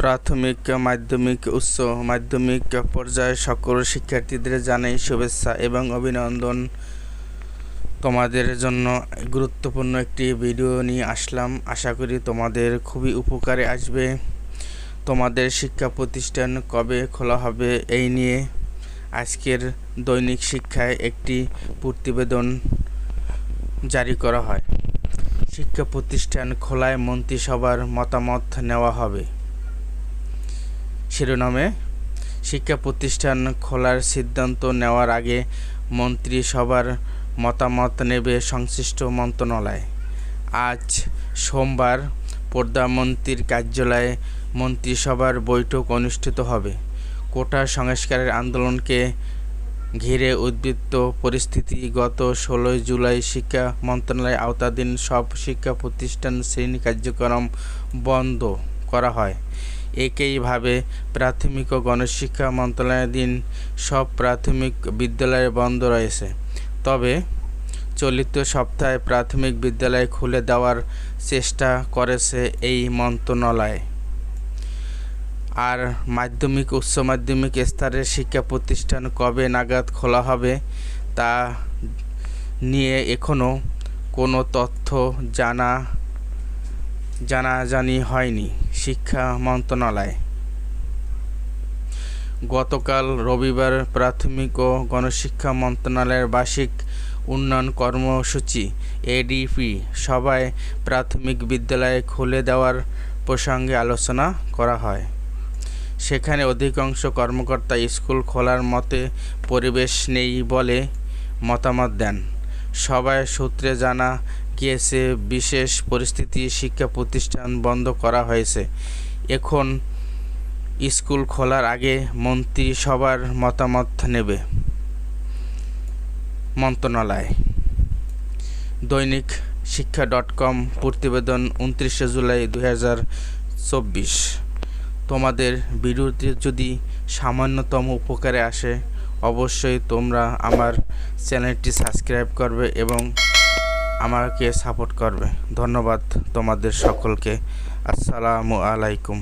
প্রাথমিক, মাধ্যমিক, উচ্চ মাধ্যমিক পর্যায়ে সকল শিক্ষার্থীদের জানাই শুভেচ্ছা এবং অভিনন্দন। তোমাদের জন্য গুরুত্বপূর্ণ একটি ভিডিও নিয়ে আসলাম। আশা করি তোমাদের খুবই উপকারে আসবে। তোমাদের শিক্ষা প্রতিষ্ঠান কবে খোলা হবে এই নিয়ে আজকের দৈনিক শিক্ষায় একটি প্রতিবেদন জারি করা হয়। শিক্ষা প্রতিষ্ঠান খোলায় মন্ত্রিসভার মতামত নেওয়া হবে। শিরোনামে শিক্ষা প্রতিষ্ঠান খোলার সিদ্ধান্ত নেওয়ার আগে মন্ত্রিসভার মতামত নেবে সংশ্লিষ্ট মন্ত্রণালয়। আজ সোমবার প্রধানমন্ত্রীর কার্যালয়ে মন্ত্রিসভার বৈঠক অনুষ্ঠিত হবে। কোটা সংস্কারের আন্দোলনকে ঘিরে উদ্বৃত্ত পরিস্থিতি, গত ষোলোই জুলাই শিক্ষা মন্ত্রণালয়ের আওতাধীন সব শিক্ষা প্রতিষ্ঠান শ্রেণি কার্যক্রম বন্ধ করা হয়। একইভাবে প্রাথমিক ও গণশিক্ষা মন্ত্রণালয়াধীন সব প্রাথমিক বিদ্যালয় বন্ধ রয়েছে। তবে চলিত সপ্তাহে প্রাথমিক বিদ্যালয় খুলে দেওয়ার চেষ্টা করেছে এই মন্ত্রণালয়। আর মাধ্যমিক, উচ্চ মাধ্যমিক স্তরের শিক্ষা প্রতিষ্ঠান কবে নাগাদ খোলা হবে তা নিয়ে এখনও কোনো তথ্য জানা জানাজানি হয়নি শিক্ষা মন্ত্রণালয়। গতকাল রবিবার প্রাথমিক ও গণশিক্ষা মন্ত্রণালয়ের বার্ষিক উন্নয়ন কর্মসূচি, এডিপি, সভায় প্রাথমিক বিদ্যালয় খুলে দেওয়ার প্রসঙ্গে আলোচনা করা হয়। সেখানে অধিকাংশ কর্মকর্তা স্কুল খোলার মতে পরিবেশ নেই বলে মতামত দেন। সবাই সূত্রে জানা গিয়েছে, বিশেষ পরিস্থিতি শিক্ষা প্রতিষ্ঠান বন্ধ করা হয়েছে। এখন স্কুল খোলার আগে মন্ত্রিসভার মতামত নেবে মন্ত্রণালয়। দৈনিক শিক্ষা ডট কম প্রতিবেদন উনত্রিশে জুলাই দু হাজার চব্বিশ। তোমাদের ভিডিওটি যদি সামান্যতম উপকারে আসে অবশ্যই তোমরা আমার চ্যানেলটি সাবস্ক্রাইব করবে এবং আমাকে সাপোর্ট করবে। ধন্যবাদ তোমাদের সকলকে। আসসালামু আলাইকুম।